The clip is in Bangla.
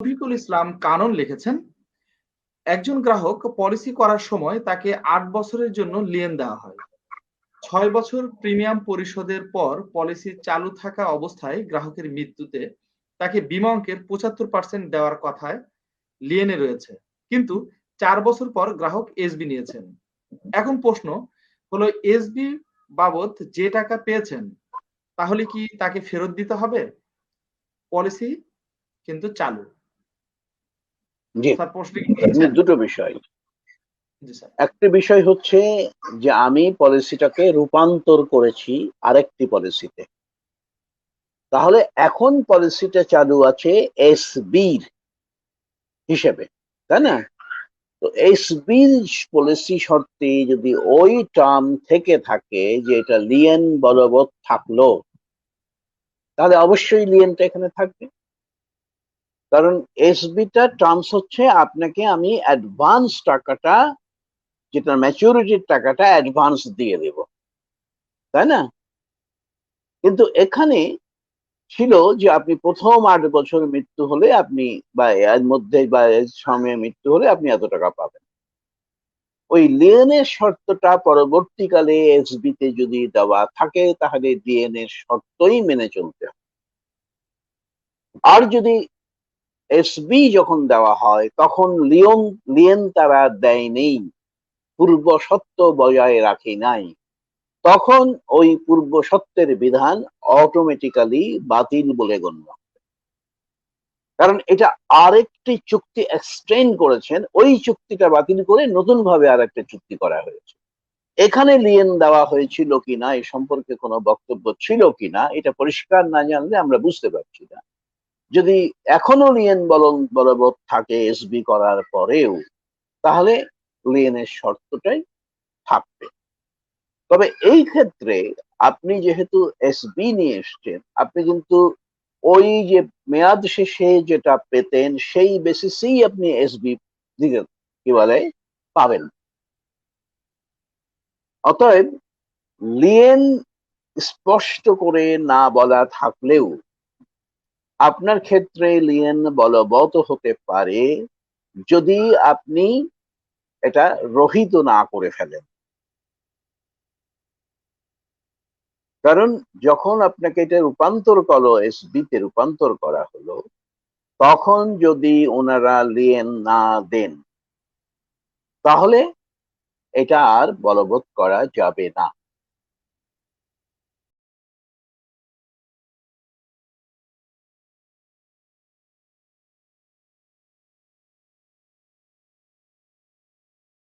রফিকুল ইসলাম কানন লিখেছেন, একজন গ্রাহক পলিসি করার সময় তাকে আট বছরের জন্য লিয়েন দেওয়া হয়। ছয় বছর প্রিমিয়াম পরিশোধের পর পলিসি চালু থাকা অবস্থায় গ্রাহকের মৃত্যুতে তাকে বিমা অঙ্কের পঁচাত্তর পার্সেন্ট দেওয়ার কথায় লিয়েনে রয়েছে। কিন্তু চার বছর পর গ্রাহক এসবি নিয়েছেন। এখন প্রশ্ন হলো, এসবি বাবদ যে টাকা পেয়েছেন, তাহলে কি তাকে ফেরত দিতে হবে? পলিসি কিন্তু চালু জি স্যার প্রশ্ন কি এখানে বুঝেছেন? দুটো বিষয়। একটা বিষয় হচ্ছে যে আমি পলিসিটাকে রূপান্তর করেছি আরেকটি পলিসিতে। তাহলে এখন পলিসিটা চালু আছে এসবির হিসেবে তাই না? তো এসবির পলিসি শর্তে যদি ওই টার্ম থেকে থাকে যে এটা লিয়েন বলবৎ থাকল তাহলে অবশ্যই লিয়েনটা এখানে থাকবে। কারণ এসবিটা টার্মস হচ্ছে আপনাকে আমি অ্যাডভান্স টাকাটা যেটা ম্যাচুরিটির টাকাটা অ্যাডভান্স দিয়ে দেব। তাই না? কিন্তু এখানে ছিল যে আপনি প্রথম আট বছর মৃত্যু হলে আপনি বা এর মধ্যে বা এর সময়ে মৃত্যু হলে আপনি এত টাকা পাবেন। ওই লিয়েনের শর্তটা পরবর্তীকালে এসবি তে যদি দেওয়া থাকে, তাহলে লিয়েনের শর্তই মেনে চলতে হবে। আর যদি এসবি যখন দেওয়া হয়, তখন লিয়ন লিয়েন তারা দেয়নি। পূর্ব সত্য বজায় রাখে নাই। তখন ওই পূর্ব সত্যের বিধান অটোমেটিক্যালি বাতিল বলে গণ্য। কারণ এটা আরেকটি চুক্তি এক্সটেন্ড করেছেন, ওই চুক্তিটা বাতিল করে নতুন ভাবে আর একটা চুক্তি করা হয়েছে। এখানে লিয়েন দেওয়া হয়েছিল কিনা, এ সম্পর্কে কোনো বক্তব্য ছিল কিনা, এটা পরিষ্কার না জানলে আমরা বুঝতে পারছি না। যদি এখনও লিয়েন বলন বলবৎ থাকে এসবি করার পরেও, তাহলে লিয়েনের শর্তটাই থাকবে। তবে এই ক্ষেত্রে আপনি যেহেতু এসবি নিয়ে এসছেন, আপনি কিন্তু ওই যে মেয়াদ শেষে যেটা পেতেন, সেই বেসিসেই আপনি এসবি দিকে কি বলে, পাবেন। অতএব লিয়েন স্পষ্ট করে না বলা থাকলেও আপনার ক্ষেত্রে লিয়েন বলবৎ হতে পারে যদি আপনি এটা রহিত না করে ফেলেন। কারণ যখন আপনাকে এটা রূপান্তর করো এসবি তে রূপান্তর করা হলো, তখন যদি ওনারা লিয়েন না দেন, তাহলে এটা আর বলবৎ করা যাবে না।